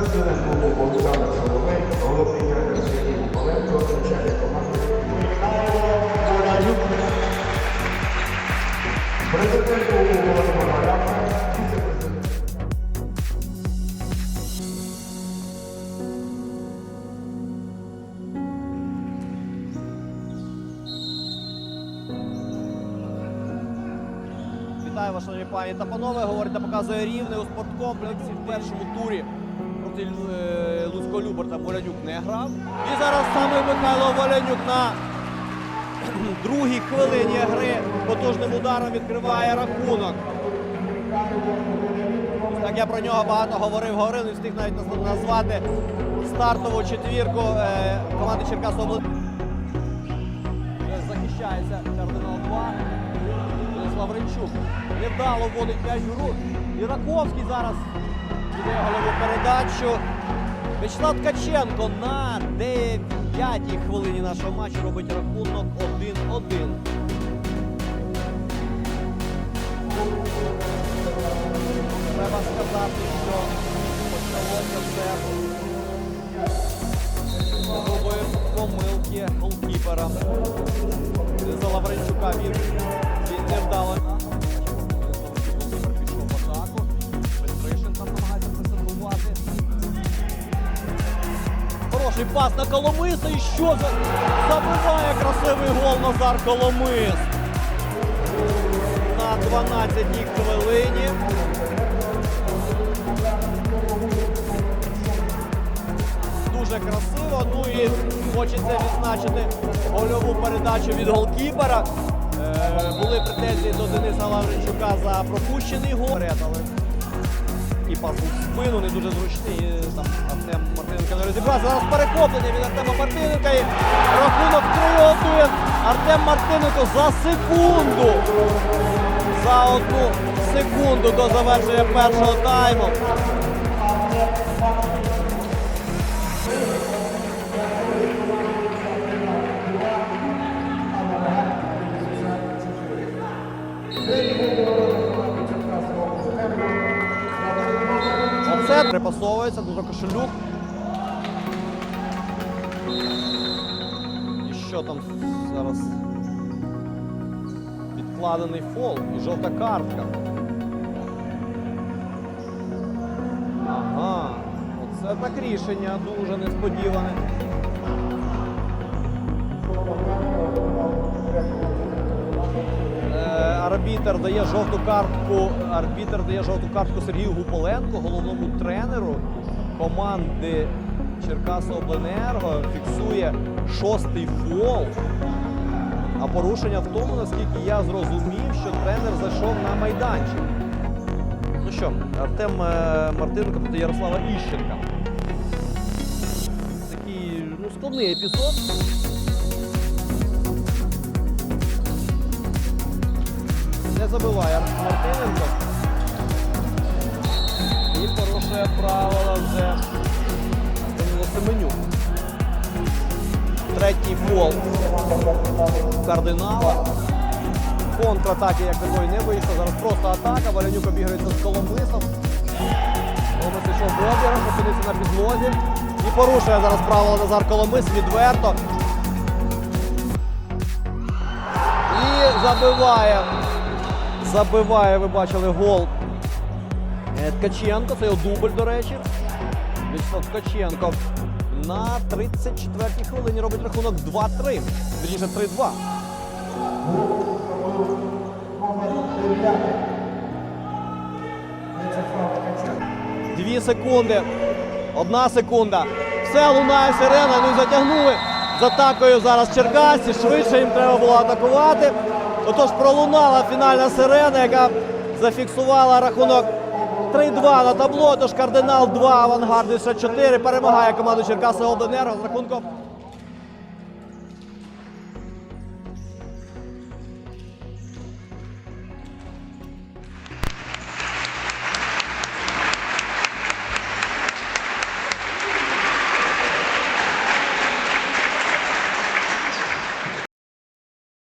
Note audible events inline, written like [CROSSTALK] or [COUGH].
Володимир Маляка. Вітаю шановні пані та панове. Говорить та показує рівне у спорткомплексі в першому турі проти е, Луцького Люберта Волянюк не грав. І зараз саме Михайло Волянюк на [CLEARS THROAT] другій хвилині гри потужним ударом відкриває рахунок. Так я про нього багато говорив, говорив, не встиг навіть назвати стартову четвірку е, команди Черкасового області. Захищається кардинал 2. Денис Лавренчук. Невдало вводить м'яч в гру. І Раковський зараз іде гольову передачу. Вячеслав Ткаченко на 9-й хвилині нашого матчу робить рахунок 1-1. Треба сказати, що почалося все грубої помилки голкіпера. За Лавренчука він, він не вдало. Хороший пас на Коломиса і що за забиває красивий гол Назар Коломис. На 12-й хвилині. Дуже красиво. Ну і хочеться відзначити гольову передачу від голкіпера. Е, були претензії до Дениса Лавренчука за пропущений гол. І пас у спину не дуже зручний. Там Артем Мартиненко не розібрався. Зараз перехоплення від Артема Мартиненка і рахунок 3-1. Артем Мартиненко за секунду. За одну секунду до завершення першого тайму. Оце припасовується дуже кошелюк. І що там зараз? Відкладений фол і жовта картка. Ага, оце так рішення дуже несподіване. Арбітер дає жовту картку. Арбітер дає жовту картку Сергію Гуполенко, головному тренеру команди Черкасобленерго. Фіксує шостий фол. А порушення в тому, наскільки я зрозумів, що тренер зайшов на майданчик. Ну що, Артем е, Мартиненко проти Ярослава Іщенка. Такий ну, складний епізод. Не забиває Мартиненко. І порушує правила вже Семенюк. Третій фол кардинала. Контратаки як такої не вийшло. Зараз просто атака. Валянюк обіграється з Коломисом. Коломис йшов в обіграш, опинився на підлозі. І порушує зараз правила Назар Коломис відверто. І забиває. Забиває, ви бачили, гол е, Ткаченко. Це його дубль, до речі. Вячеслав Ткаченко на 34-й хвилині робить рахунок 2-3. Вірніше 3-2. Дві секунди. Одна секунда. Все лунає сирена. Ну і затягнули з атакою зараз Черкасі. Швидше їм треба було атакувати. Отож пролунала фінальна сирена, яка зафіксувала рахунок 3-2 на табло. Тож кардинал 2, авангард 4 перемагає команду Черкаси Обленерго з рахунком